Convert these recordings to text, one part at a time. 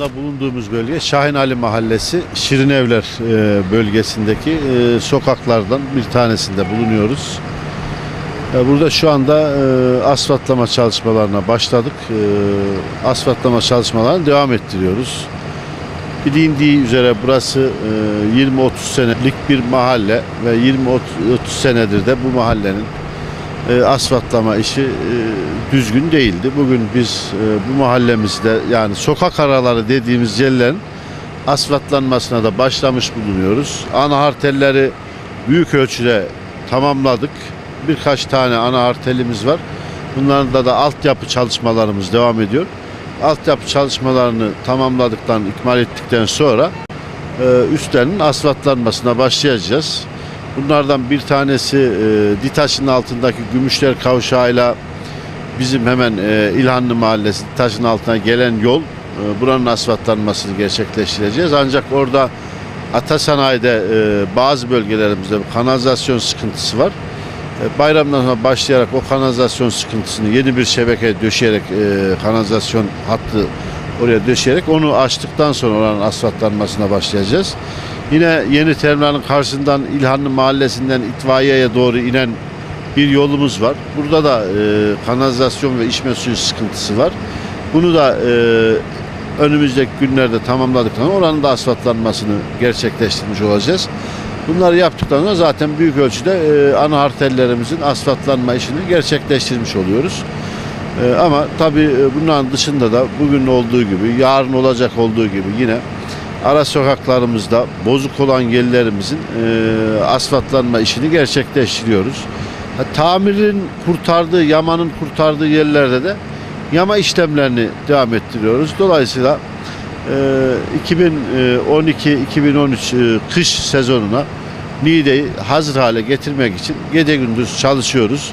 anda bulunduğumuz bölge Şahin Ali Mahallesi Şirin Evler e, bölgesindeki e, sokaklardan bir tanesinde bulunuyoruz. E, Burada şu anda e, asfaltlama çalışmalarına başladık. Asfaltlama çalışmalarını devam ettiriyoruz. Bilindiği üzere burası e, 20-30 senelik bir mahalle ve 20-30 senedir de bu mahallenin e, asfaltlama işi e, düzgün değildi. Bugün biz e, bu mahallemizde yani sokak araları dediğimiz yerlerin asfaltlanmasına da başlamış bulunuyoruz. Ana hartelleri büyük ölçüde tamamladık. Birkaç tane ana hartelimiz var. Bunların da altyapı çalışmalarımız devam ediyor. Altyapı çalışmalarını tamamladıktan, ikmal ettikten sonra üstlerinin asfaltlanmasına başlayacağız. Bunlardan bir tanesi e, Ditaş'ın altındaki Gümüşler Kavşağı'yla bizim hemen e, İlhanlı Mahallesi Ditaş'ın altına gelen yol e, buranın asfaltlanmasını gerçekleştireceğiz. Ancak orada Atasanayi'de e, bazı bölgelerimizde kanalizasyon sıkıntısı var. E, bayramdan sonra başlayarak o kanalizasyon sıkıntısını yeni bir şebeke döşeyerek e, kanalizasyon hattı oraya döşeyerek onu açtıktan sonra oranın asfaltlanmasına başlayacağız. Yine yeni terminalin karşısından İlhanlı Mahallesi'nden itfaiyeye doğru inen bir yolumuz var. Burada da e, kanalizasyon ve içme suyu sıkıntısı var. Bunu da e, önümüzdeki günlerde tamamladıktan sonra oranın da asfaltlanmasını gerçekleştirmiş olacağız. Bunları yaptıktan sonra zaten büyük ölçüde e, ana arterlerimizin asfaltlanma işini gerçekleştirmiş oluyoruz. E, ama tabii e, bunların dışında da bugün olduğu gibi, yarın olacak olduğu gibi yine ara sokaklarımızda bozuk olan yerlerimizin e, asfaltlanma işini gerçekleştiriyoruz. Ha, tamirin kurtardığı, yamanın kurtardığı yerlerde de yama işlemlerini devam ettiriyoruz. Dolayısıyla e, 2012-2013 e, kış sezonuna Niğde'yi hazır hale getirmek için gece gündüz çalışıyoruz.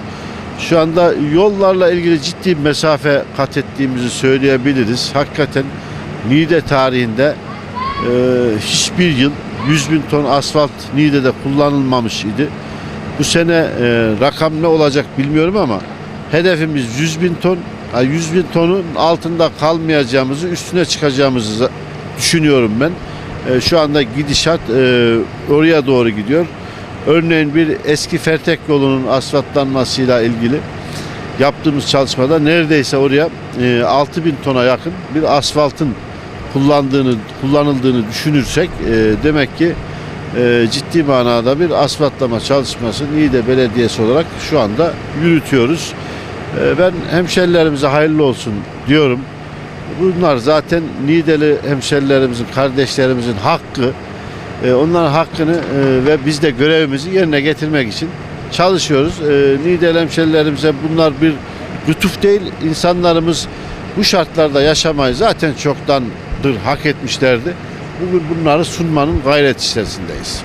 Şu anda yollarla ilgili ciddi mesafe kat ettiğimizi söyleyebiliriz. Hakikaten Niğde tarihinde e, hiçbir yıl 100 bin ton asfalt Niğde'de kullanılmamış idi. Bu sene e, rakam ne olacak bilmiyorum ama hedefimiz 100 bin ton. Ha, 100 bin tonun altında kalmayacağımızı, üstüne çıkacağımızı düşünüyorum ben. E, şu anda gidişat e, oraya doğru gidiyor. Örneğin bir eski Fertek yolunun asfaltlanmasıyla ilgili yaptığımız çalışmada neredeyse oraya e, 6 bin tona yakın bir asfaltın kullandığını kullanıldığını düşünürsek e, demek ki e, ciddi manada bir asfaltlama çalışması Niğde Belediyesi olarak şu anda yürütüyoruz. E, ben hemşerilerimize hayırlı olsun diyorum. Bunlar zaten Niğdeli hemşerilerimizin, kardeşlerimizin hakkı. E, onların hakkını e, ve biz de görevimizi yerine getirmek için çalışıyoruz. E, Niğdeli hemşerilerimize bunlar bir lütuf değil. İnsanlarımız bu şartlarda yaşamayı zaten çoktandır hak etmişlerdi. Bugün bunları sunmanın gayret içerisindeyiz.